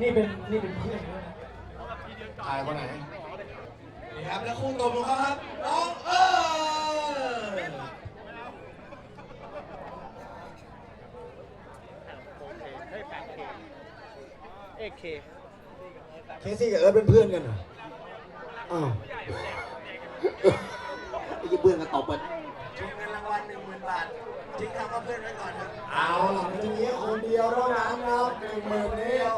นี่เป็นนี่เป็นเพื่อนด้นะชายคนไหนนี่ครับแล้วคู่ตบของเขาครับน้องเออเอเคเคซี่กับเอิร์ธเป็นเพื่อนกันเหรออ้าวไอ้เพื่อนกันตบกันชิงเงินรางวัลหนึ่งหมื่นบาททิ้งคำว่าเพื่อนไว้ก่อนครับ เอาล่ะทีนี้คนเดียวร้องนั้นครับหนึ่งหมื่นเดียว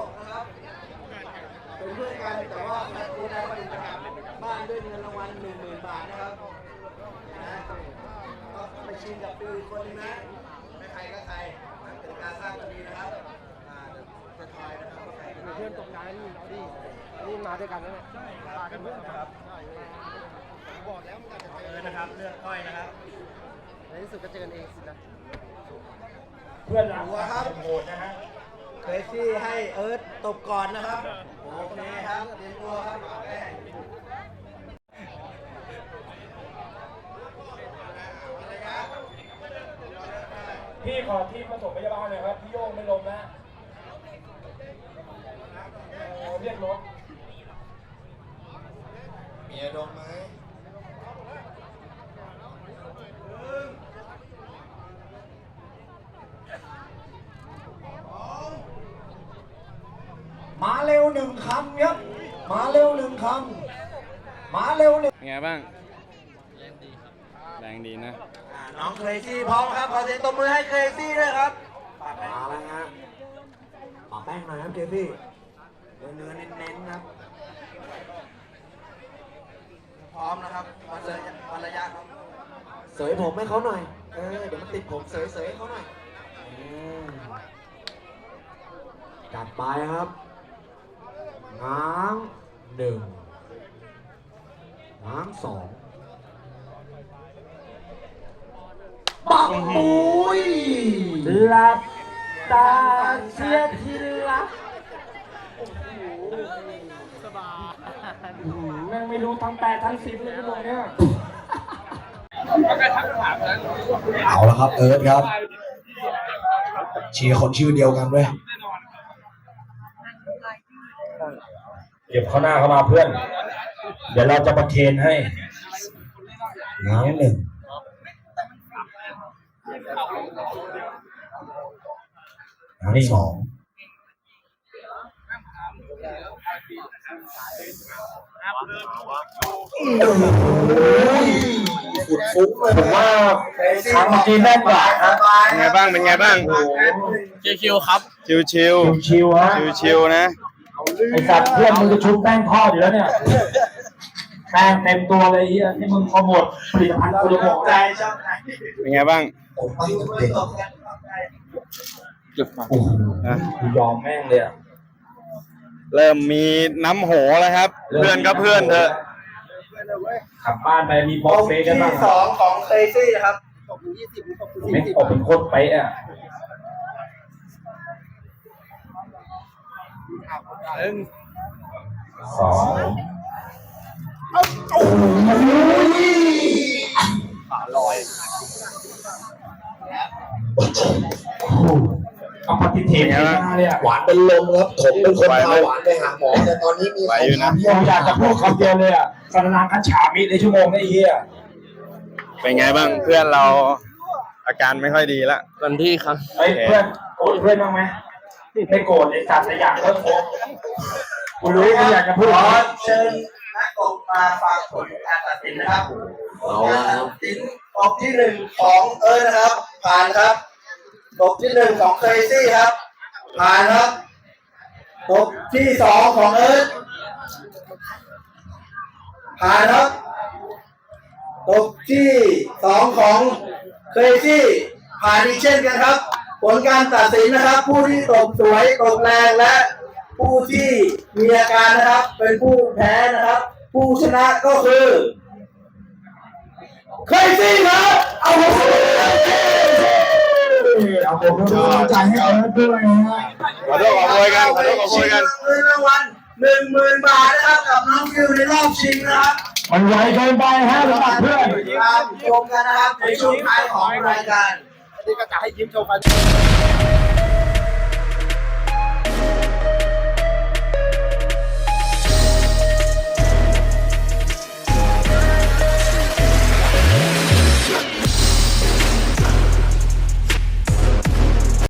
ชิงกับฟิวอีกคนนึงนะไม่ใครก็ใครกติกาสร้างกันดีนะครับอ่าเดี๋ยวจะทายนะครับว่าใครเป็นเพื่อนตกงานนี่เอาดินี่มาด้วยกันนะเนี่ยมากันเพื่อนครับเออนะครับเลือกก้อยนะครับในที่สุดก็เจอกันเองสินะเพื่อนรักครับโหดนะฮะเคยซี่ให้เอิร์ธตบก่อนนะครับโอเคครับเตรียมตัวครับ พี่ขอที่ผสมพยาบาลหน่อยครับ พี่โย่งไม่ลงนะเอ่อเรียกรถเมียดมไหมมาเร็วหนึ่งคำครับ มาเร็วหนึ่งคำ มาเร็วหนึ่งเป็นไงบ้าง แรงดีนะอ่า น้องเคยซี่พร้อมครับขอเสียงตบมือให้เคยซี่ด้วยครับปากแป้งมาแล้วฮะปาแป้งหน่อยครับเจพี่เนื้อเนื้อเน้นๆครับ พร้อมนะครับวันระยะวันระยะครับเสยผมให้เขาหน่อย เออเดี๋ยวมันติดผมเสยเสยให้เขาหน่อยอืมจัดไปครับง้างหนึ่งง้างสอง ปักปุยหลับตาเชียร์ทีละอื้อหือแม่งไม่รู้ทั้งแปดทั้งสิบเลยพวกเนี้ยเอาละครับ เอิร์ธครับเชียร์คนชื่อเดียวกันเว้ยเก็บเข้าหน้าเข้ามาเพื่อน เดี๋ยวเราจะประเคนให้ง้างหนึ่ง ง้างสองฝุ่นฟุ้งเลยผมว่าครั้งเมื่อกี้แน่นกว่าครับเป็นไงบ้าง เป็นไงบ้าง ชิวๆครับ ชิวชิวๆฮะๆชิวๆนะ ไอสัตว์เพื่อนมึงจะชุบแป้งทอดอยู่แล้วเนี่ยแป้งเต็มตัวเลยไอ้เฮียที่มึงขโมยผลิตภัณฑ์คุณภาพใจชอบไหนเป็นไงบ้าง ผมไปเด็กโอ้โหนะกูยอมแม่งเลยอะเริ่มมีน้ำโหแล้วครับ เพื่อนก็เพื่อนเถอะกลับบ้านไปมีบตอกบเฟซกันที่บ้างสองของเคยซี่นะครับไม่ออกเป็นโคตรเป๊ะอะสอง เอาปฏิเทปมาเลยอะหวานเป็นลมครับผมเป็นคนพาหวานไปหาหมอ แต่ตอนนี้มีไหวอยู่นะ ผมอยากจะพูดคำเดียวเลยอะสารนางคันฉามิในชั่วโมงนี้ไอ้เฮียเป็นไงบ้างเพื่อนเราอาการไม่ค่อยดีละวันที่ครับเฮ้ยเพื่อนโกรธเพื่อนบ้างไหมไม่โกรธไอ้สัตว์แต่อยากเลิกโกรธกูรู้กูอยากจะพูดขอเชิญนักกบมาฟังผลการตัดสินนะครับการตัดสินตบที่หนึ่งของเอิร์ธนะครับ ผ่านครับ ตบที่หนึ่งของเคยซี่ครับ ผ่านครับตบที่สองของเอิร์ธผ่านครับตบที่สองของเคยซี่ผ่านอีกเช่นกันครับ ผลการตัดสินนะครับ ผู้ที่ตบสวยตบแรงและ ผู้ที่มีอาการนะครับ เป็นผู้แพ้นะครับ ผู้ชนะก็คือเคยซี่ครับเอาไป เอาผมด้วยกำลังใจให้เอิร์ธด้วยนะฮะขอโทษขอโพยกันขอโทษขอโพยกันเงินรางวัลหนึ่งหมื่นบาทนะครับกับน้องฟิวในรอบชิงนะครับมันไวเกินไปฮะสำหรับเพื่อนครับชมกันนะครับในช่วงท้ายของรายการนี่ก็จะให้ยิ้มโชว์กัน